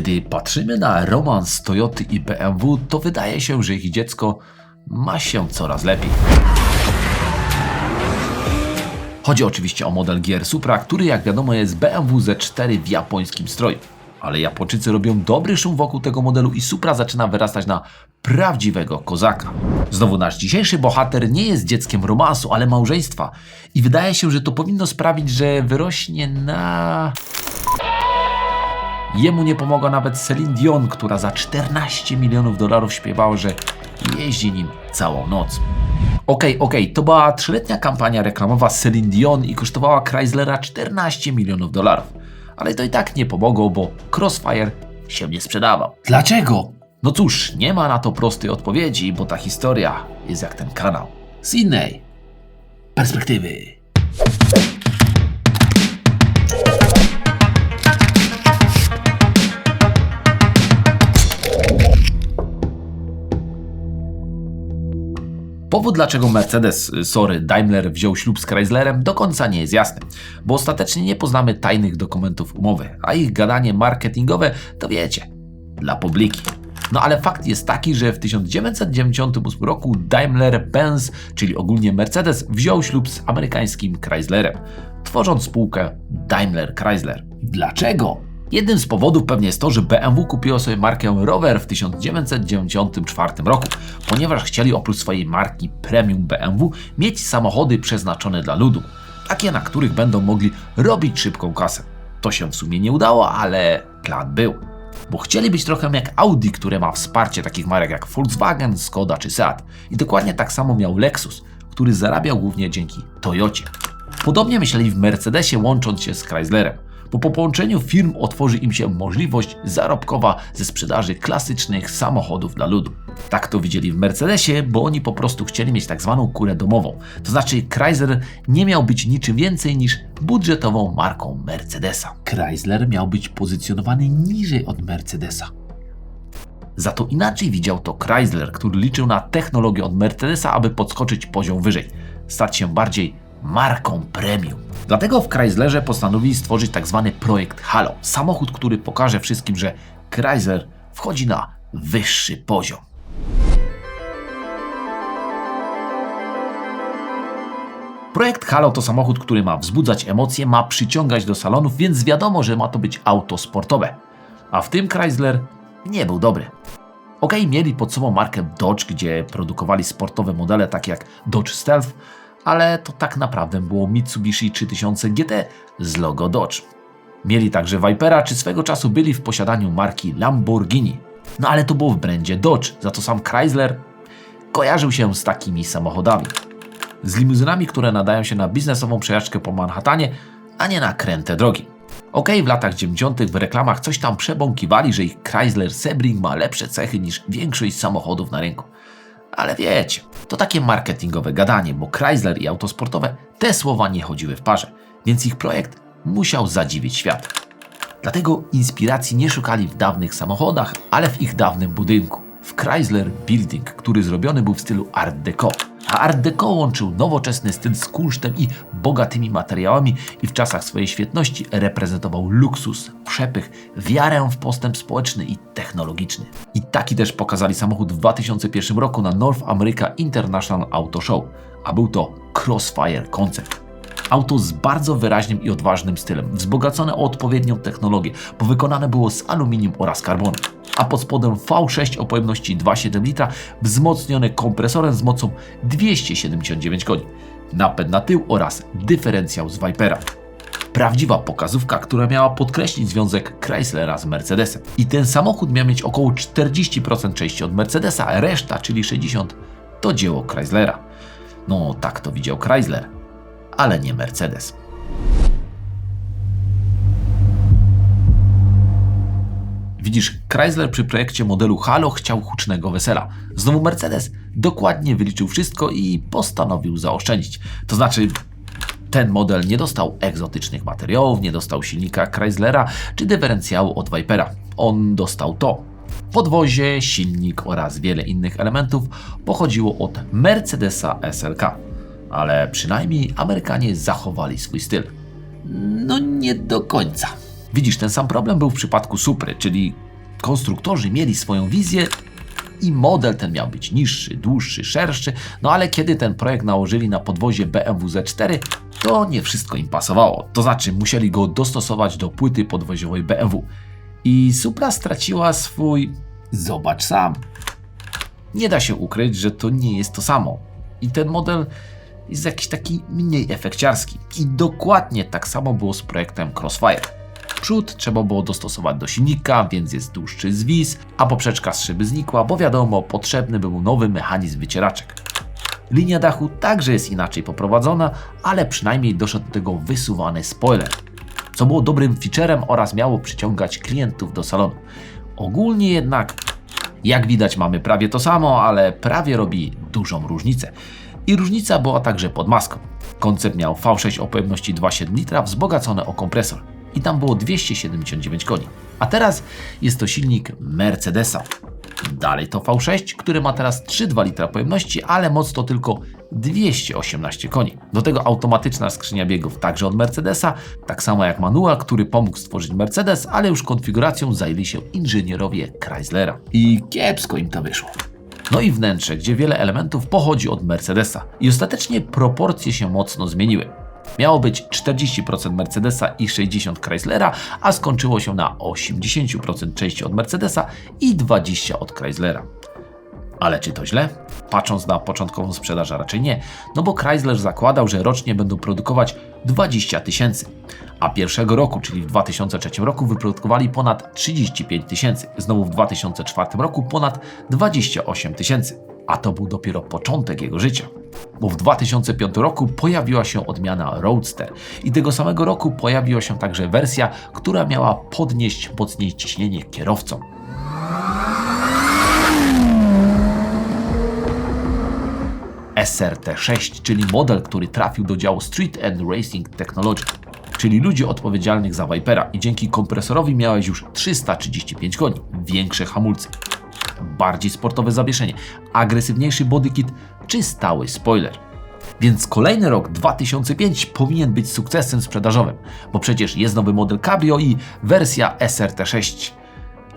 Kiedy patrzymy na romans Toyoty i BMW, to wydaje się, że ich dziecko ma się coraz lepiej. Chodzi oczywiście o model Gier Supra, który jak wiadomo jest BMW Z4 w japońskim stroju. Ale Japończycy robią dobry szum wokół tego modelu i Supra zaczyna wyrastać na prawdziwego kozaka. Znowu nasz dzisiejszy bohater nie jest dzieckiem romansu, ale małżeństwa. I wydaje się, że to powinno sprawić, że wyrośnie na... Jemu nie pomogła nawet Celine Dion, która za 14 milionów dolarów śpiewała, że jeździ nim całą noc. Okej, okej, to była trzyletnia kampania reklamowa Celine Dion i kosztowała Chryslera 14 milionów dolarów. Ale to i tak nie pomogło, bo Crossfire się nie sprzedawał. Dlaczego? No cóż, nie ma na to prostej odpowiedzi, bo ta historia jest jak ten kanał. Z innej perspektywy. Powód, dlaczego Mercedes, y, sorry, Daimler wziął ślub z Chryslerem, do końca nie jest jasny, bo ostatecznie nie poznamy tajnych dokumentów umowy, a ich gadanie marketingowe to wiecie, dla publiki. No ale fakt jest taki, że w 1998 roku Daimler-Benz, czyli ogólnie Mercedes, wziął ślub z amerykańskim Chryslerem, tworząc spółkę Daimler-Chrysler. Dlaczego? Jednym z powodów pewnie jest to, że BMW kupiło sobie markę Rover w 1994 roku, ponieważ chcieli oprócz swojej marki premium BMW mieć samochody przeznaczone dla ludu, takie na których będą mogli robić szybką kasę. To się w sumie nie udało, ale plan był. Bo chcieli być trochę jak Audi, które ma wsparcie takich marek jak Volkswagen, Skoda czy Seat. I dokładnie tak samo miał Lexus, który zarabiał głównie dzięki Toyocie. Podobnie myśleli w Mercedesie łącząc się z Chryslerem bo po połączeniu firm otworzy im się możliwość zarobkowa ze sprzedaży klasycznych samochodów dla ludu. Tak to widzieli w Mercedesie, bo oni po prostu chcieli mieć tak zwaną kurę domową. To znaczy Chrysler nie miał być niczym więcej niż budżetową marką Mercedesa. Chrysler miał być pozycjonowany niżej od Mercedesa. Za to inaczej widział to Chrysler, który liczył na technologię od Mercedesa, aby podskoczyć poziom wyżej, stać się bardziej marką premium. Dlatego w Chryslerze postanowili stworzyć tak zwany projekt Halo. Samochód, który pokaże wszystkim, że Chrysler wchodzi na wyższy poziom. Projekt Halo to samochód, który ma wzbudzać emocje, ma przyciągać do salonów, więc wiadomo, że ma to być auto sportowe. A w tym Chrysler nie był dobry. Ok, mieli pod sobą markę Dodge, gdzie produkowali sportowe modele takie jak Dodge Stealth, ale to tak naprawdę było Mitsubishi 3000 GT z logo Dodge. Mieli także Vipera, czy swego czasu byli w posiadaniu marki Lamborghini. No ale to było w brandzie Dodge, za to sam Chrysler kojarzył się z takimi samochodami. Z limuzynami, które nadają się na biznesową przejażdżkę po Manhattanie, a nie na kręte drogi. Okej, okay, w latach 90. w reklamach coś tam przebąkiwali, że ich Chrysler Sebring ma lepsze cechy niż większość samochodów na rynku. Ale wiecie, to takie marketingowe gadanie, bo Chrysler i autosportowe te słowa nie chodziły w parze, więc ich projekt musiał zadziwić świat. Dlatego inspiracji nie szukali w dawnych samochodach, ale w ich dawnym budynku. W Chrysler Building, który zrobiony był w stylu Art Deco. A Art Deco łączył nowoczesny styl z kunsztem i bogatymi materiałami i w czasach swojej świetności reprezentował luksus, przepych, wiarę w postęp społeczny i technologiczny. I taki też pokazali samochód w 2001 roku na North America International Auto Show, a był to Crossfire Concept. Auto z bardzo wyraźnym i odważnym stylem, wzbogacone o odpowiednią technologię, bo wykonane było z aluminium oraz karbonu a pod spodem V6 o pojemności 2,7 litra wzmocnione kompresorem z mocą 279 koni, napęd na tył oraz dyferencjał z Vipera. Prawdziwa pokazówka, która miała podkreślić związek Chryslera z Mercedesem. I ten samochód miał mieć około 40% części od Mercedesa, reszta, czyli 60%, to dzieło Chryslera. No tak to widział Chrysler, ale nie Mercedes. Widzisz, Chrysler przy projekcie modelu Halo chciał hucznego wesela. Znowu Mercedes dokładnie wyliczył wszystko i postanowił zaoszczędzić. To znaczy, ten model nie dostał egzotycznych materiałów, nie dostał silnika Chryslera czy dyferencjału od Vipera. On dostał to. Podwozie, silnik oraz wiele innych elementów pochodziło od Mercedesa SLK. Ale przynajmniej Amerykanie zachowali swój styl. No nie do końca. Widzisz, ten sam problem był w przypadku Supry, czyli Konstruktorzy mieli swoją wizję i model ten miał być niższy, dłuższy, szerszy, no ale kiedy ten projekt nałożyli na podwozie BMW Z4, to nie wszystko im pasowało. To znaczy musieli go dostosować do płyty podwoziowej BMW. I Supra straciła swój zobacz sam. Nie da się ukryć, że to nie jest to samo. I ten model jest jakiś taki mniej efekciarski. I dokładnie tak samo było z projektem Crossfire. Przód trzeba było dostosować do silnika, więc jest dłuższy zwis, a poprzeczka z szyby znikła, bo wiadomo, potrzebny był nowy mechanizm wycieraczek. Linia dachu także jest inaczej poprowadzona, ale przynajmniej doszedł do tego wysuwany spoiler, co było dobrym featurem oraz miało przyciągać klientów do salonu. Ogólnie jednak, jak widać, mamy prawie to samo, ale prawie robi dużą różnicę. I różnica była także pod maską. Koncept miał V6 o pojemności 2,7 litra wzbogacone o kompresor i tam było 279 koni. A teraz jest to silnik Mercedesa. Dalej to V6, który ma teraz 3,2 litra pojemności, ale moc to tylko 218 koni. Do tego automatyczna skrzynia biegów także od Mercedesa, tak samo jak manual, który pomógł stworzyć Mercedes, ale już konfiguracją zajęli się inżynierowie Chryslera. I kiepsko im to wyszło. No i wnętrze, gdzie wiele elementów pochodzi od Mercedesa. I ostatecznie proporcje się mocno zmieniły. Miało być 40% Mercedesa i 60% Chryslera, a skończyło się na 80% części od Mercedesa i 20% od Chryslera. Ale czy to źle? Patrząc na początkową sprzedaż, raczej nie, no bo Chrysler zakładał, że rocznie będą produkować 20 tysięcy, a pierwszego roku, czyli w 2003 roku, wyprodukowali ponad 35 tysięcy, znowu w 2004 roku ponad 28 tysięcy, a to był dopiero początek jego życia. Bo w 2005 roku pojawiła się odmiana Roadster i tego samego roku pojawiła się także wersja, która miała podnieść mocniej ciśnienie kierowcom. SRT6, czyli model, który trafił do działu Street and Racing Technology, czyli ludzi odpowiedzialnych za Vipera i dzięki kompresorowi miałeś już 335 koni, większe hamulce, bardziej sportowe zawieszenie, agresywniejszy bodykit czy stały spoiler. Więc kolejny rok 2005 powinien być sukcesem sprzedażowym, bo przecież jest nowy model Cabrio i wersja SRT6.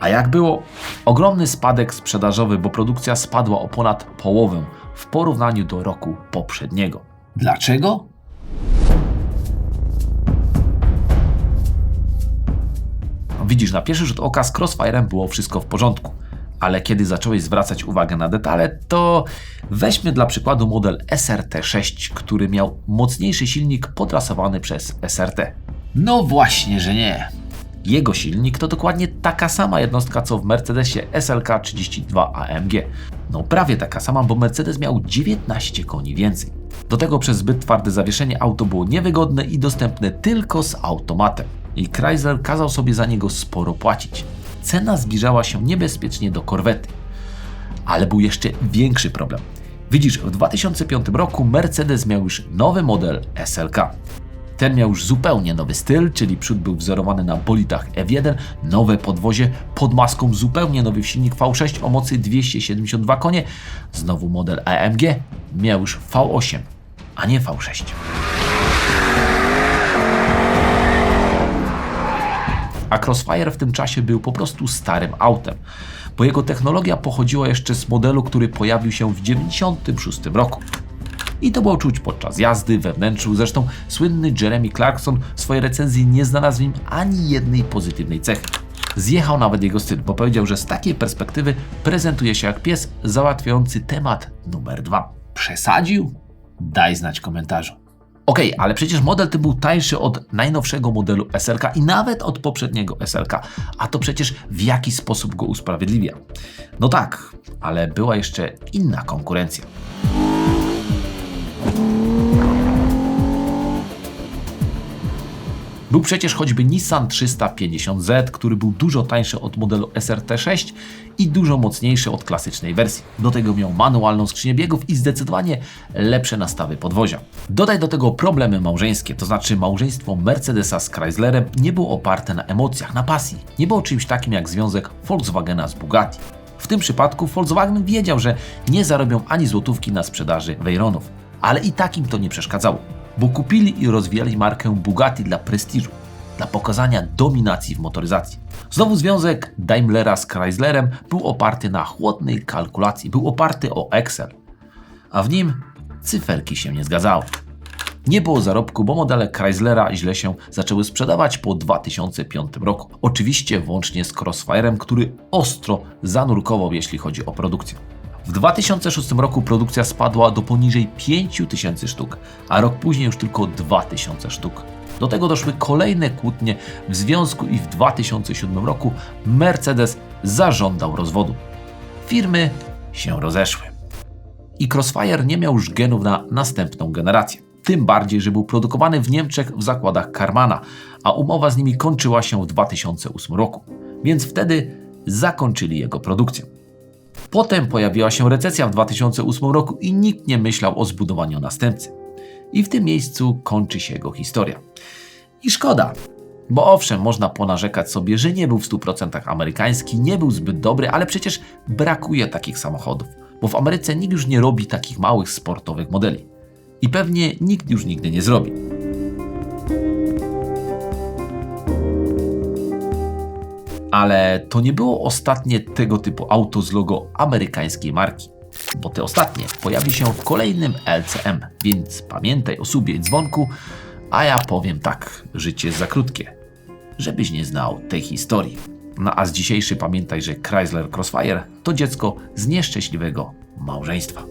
A jak było? Ogromny spadek sprzedażowy, bo produkcja spadła o ponad połowę w porównaniu do roku poprzedniego. Dlaczego? Widzisz, na pierwszy rzut oka z Crossfire'em było wszystko w porządku, ale kiedy zacząłeś zwracać uwagę na detale, to weźmy dla przykładu model SRT6, który miał mocniejszy silnik podrasowany przez SRT. No właśnie, że nie. Jego silnik to dokładnie taka sama jednostka co w Mercedesie SLK 32 AMG. No prawie taka sama, bo Mercedes miał 19 koni więcej. Do tego przez zbyt twarde zawieszenie auto było niewygodne i dostępne tylko z automatem. I Chrysler kazał sobie za niego sporo płacić. Cena zbliżała się niebezpiecznie do korwety. Ale był jeszcze większy problem. Widzisz, w 2005 roku Mercedes miał już nowy model SLK. Ten miał już zupełnie nowy styl, czyli przód był wzorowany na bolidach F1, nowe podwozie pod maską zupełnie nowy silnik V6 o mocy 272 konie. Znowu model AMG miał już V8, a nie V6. A Crossfire w tym czasie był po prostu starym autem, bo jego technologia pochodziła jeszcze z modelu, który pojawił się w 1996 roku. I to było czuć podczas jazdy, we wnętrzu. Zresztą słynny Jeremy Clarkson w swojej recenzji nie znalazł w nim ani jednej pozytywnej cechy. Zjechał nawet jego styl, bo powiedział, że z takiej perspektywy prezentuje się jak pies załatwiający temat numer dwa. Przesadził? Daj znać komentarzu. Okay, ale przecież model ten był tańszy od najnowszego modelu SLK i nawet od poprzedniego SLK. A to przecież w jaki sposób go usprawiedliwia? No tak, ale była jeszcze inna konkurencja. Był przecież choćby Nissan 350Z, który był dużo tańszy od modelu SRT6 i dużo mocniejszy od klasycznej wersji. Do tego miał manualną skrzynię biegów i zdecydowanie lepsze nastawy podwozia. Dodaj do tego problemy małżeńskie, to znaczy małżeństwo Mercedesa z Chryslerem nie było oparte na emocjach, na pasji. Nie było czymś takim jak związek Volkswagena z Bugatti. W tym przypadku Volkswagen wiedział, że nie zarobią ani złotówki na sprzedaży Veyronów, ale i tak im to nie przeszkadzało bo kupili i rozwijali markę Bugatti dla prestiżu, dla pokazania dominacji w motoryzacji. Znowu związek Daimlera z Chryslerem był oparty na chłodnej kalkulacji, był oparty o Excel, a w nim cyferki się nie zgadzały. Nie było zarobku, bo modele Chryslera źle się zaczęły sprzedawać po 2005 roku. Oczywiście włącznie z Crossfire'em, który ostro zanurkował, jeśli chodzi o produkcję. W 2006 roku produkcja spadła do poniżej 5000 sztuk, a rok później już tylko 2000 sztuk. Do tego doszły kolejne kłótnie w związku i w 2007 roku Mercedes zażądał rozwodu. Firmy się rozeszły. I Crossfire nie miał już genów na następną generację. Tym bardziej, że był produkowany w Niemczech w zakładach Karmana, a umowa z nimi kończyła się w 2008 roku, więc wtedy zakończyli jego produkcję. Potem pojawiła się recesja w 2008 roku i nikt nie myślał o zbudowaniu następcy. I w tym miejscu kończy się jego historia. I szkoda, bo owszem, można ponarzekać sobie, że nie był w 100% amerykański, nie był zbyt dobry, ale przecież brakuje takich samochodów, bo w Ameryce nikt już nie robi takich małych sportowych modeli. I pewnie nikt już nigdy nie zrobi. Ale to nie było ostatnie tego typu auto z logo amerykańskiej marki, bo te ostatnie pojawi się w kolejnym LCM, więc pamiętaj o subie i dzwonku, a ja powiem tak, życie jest za krótkie, żebyś nie znał tej historii. No a z dzisiejszy pamiętaj, że Chrysler Crossfire to dziecko z nieszczęśliwego małżeństwa.